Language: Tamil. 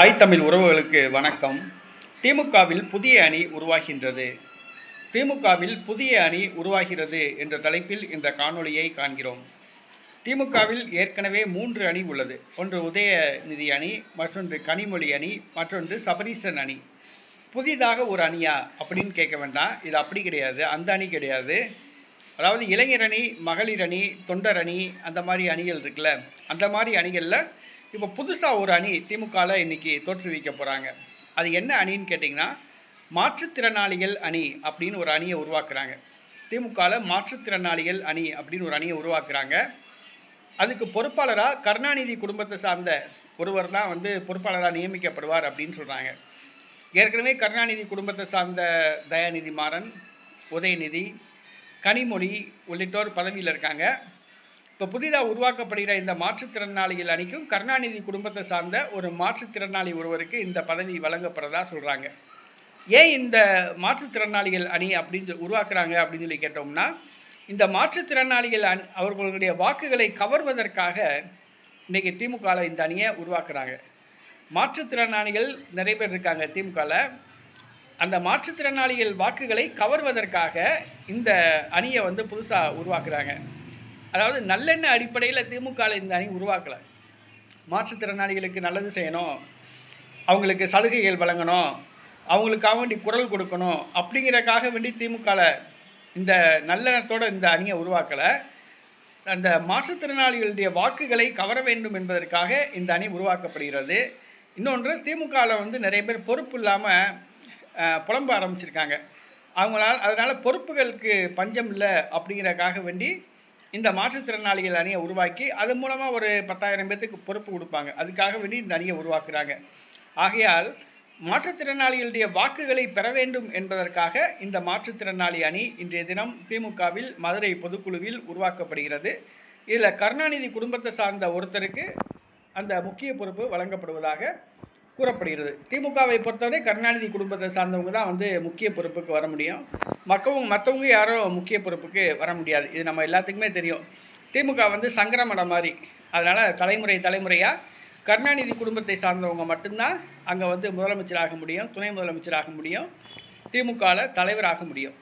தாய் தமிழ் உறவுகளுக்கு வணக்கம். திமுகவில் புதிய அணி உருவாகின்றது. திமுகவில் புதிய அணி உருவாகிறது என்ற தலைப்பில் இந்த காணொளியை காண்கிறோம். திமுகவில் ஏற்கனவே மூன்று அணி உள்ளது. ஒன்று உதயநிதி அணி மற்றொன்று கனிமொழி அணி மற்றொன்று சபரீசன் அணி. புதிதாக ஒரு அணியா அப்படின்னு கேட்க வேண்டாம். இது அப்படி கிடையாது. அந்த அணி கிடையாது. அதாவது இளைஞர் அணி மகளிர் அணி தொண்டர் அணி அந்த மாதிரி அணிகள் இருக்குல்ல. அந்த மாதிரி அணிகளில் இப்போ புதுசாக ஒரு அணி திமுகவில் இன்னைக்கு தோற்றுவிக்க போகிறாங்க அது என்ன அணின்னு கேட்டிங்கன்னா மாற்றுத்திறனாளிகள் அணி அப்படின்னு ஒரு அணியை உருவாக்குறாங்க. திமுகவில் மாற்றுத்திறனாளிகள் அணி அப்படின்னு ஒரு அணியை உருவாக்குறாங்க. அதுக்கு பொறுப்பாளராக கருணாநிதி குடும்பத்தை சார்ந்த ஒருவர் தான் வந்து பொறுப்பாளராக நியமிக்கப்படுவார் அப்படின்னு சொல்கிறாங்க ஏற்கனவே கருணாநிதி குடும்பத்தை சார்ந்த தயாநிதி மாறன் உதயநிதி கனிமொழி உள்ளிட்டோர் பதவியில் இருக்காங்க. இப்போ புதிதாக உருவாக்கப்படுகிற இந்த மாற்றுத்திறனாளிகள் அணிக்கும் கருணாநிதி குடும்பத்தை சார்ந்த ஒரு மாற்றுத்திறனாளி ஒருவருக்கு இந்த பதவி வழங்கப்படுறதா சொல்கிறாங்க ஏன் இந்த மாற்றுத்திறனாளிகள் அணி அப்படின்னு சொல்லி உருவாக்குறாங்க அப்படின்னு சொல்லி கேட்டோம்னா இந்த மாற்றுத்திறனாளிகள் அணி அவர்களுடைய வாக்குகளை கவர்வதற்காக இன்றைக்கி திமுகவில் இந்த அணியை உருவாக்குறாங்க. மாற்றுத்திறனாளிகள் நிறைய பேர் இருக்காங்க திமுகவில் அந்த மாற்றுத்திறனாளிகள் வாக்குகளை கவர்வதற்காக இந்த அணியை வந்து புதுசாக உருவாக்குறாங்க. அதாவது நல்லெண்ண அடிப்படையில் திமுக இந்த அணி உருவாக்கலை. மாற்றுத்திறனாளிகளுக்கு நல்லது செய்யணும். அவங்களுக்கு சலுகைகள் வழங்கணும். அவங்களுக்காக வேண்டி குரல் கொடுக்கணும். அப்படிங்கிறக்காக வேண்டி திமுகவில் இந்த நல்லெண்ணத்தோட இந்த அணியை உருவாக்கலை. அந்த மாற்றுத்திறனாளிகளுடைய வாக்குகளை கவர வேண்டும் என்பதற்காக இந்த அணி உருவாக்கப்படுகிறது. இன்னொன்று திமுகவில் வந்து நிறைய பேர் பொறுப்பு இல்லாமல் புலம்ப ஆரம்பிச்சிருக்காங்க. அவங்களால் அதனால் பொறுப்புகளுக்கு பஞ்சம் இல்லை அப்படிங்கிறக்காக வேண்டி இந்த மாற்றுத்திறனாளிகள் அணியை உருவாக்கி அது மூலமாக ஒரு பத்தாயிரம் பேர்த்துக்கு பொறுப்பு கொடுப்பாங்க. அதுக்காக வேண்டி இந்த அணியை உருவாக்குறாங்க. ஆகையால் மாற்றுத்திறனாளிகளுடைய வாக்குகளை பெற வேண்டும் என்பதற்காக இந்த மாற்றுத்திறனாளி அணி இன்றைய தினம் திமுகவில் மதுரை பொதுக்குழுவில் உருவாக்கப்படுகிறது. இதில் கருணாநிதி குடும்பத்தை சார்ந்த ஒருத்தருக்கு அந்த முக்கிய பொறுப்பு வழங்கப்படுவதாக கூறப்படுகிறது. திமுகவை பொறுத்தவரை கருணாநிதி குடும்பத்தை சார்ந்தவங்க தான் வந்து முக்கிய பொறுப்புக்கு வர முடியும். மக்கவும் மற்றவங்க யாரும் முக்கிய பொறுப்புக்கு வர முடியாது. இது நம்ம எல்லாத்துக்குமே தெரியும். திமுக வந்து சங்கரமடம் மாதிரி. அதனால் தலைமுறை தலைமுறையாக கருணாநிதி குடும்பத்தை சார்ந்தவங்க மட்டும்தான் அங்கே வந்து முதலமைச்சராக முடியும் துணை முதலமைச்சராக முடியும் திமுகவில் தலைவராக முடியும்.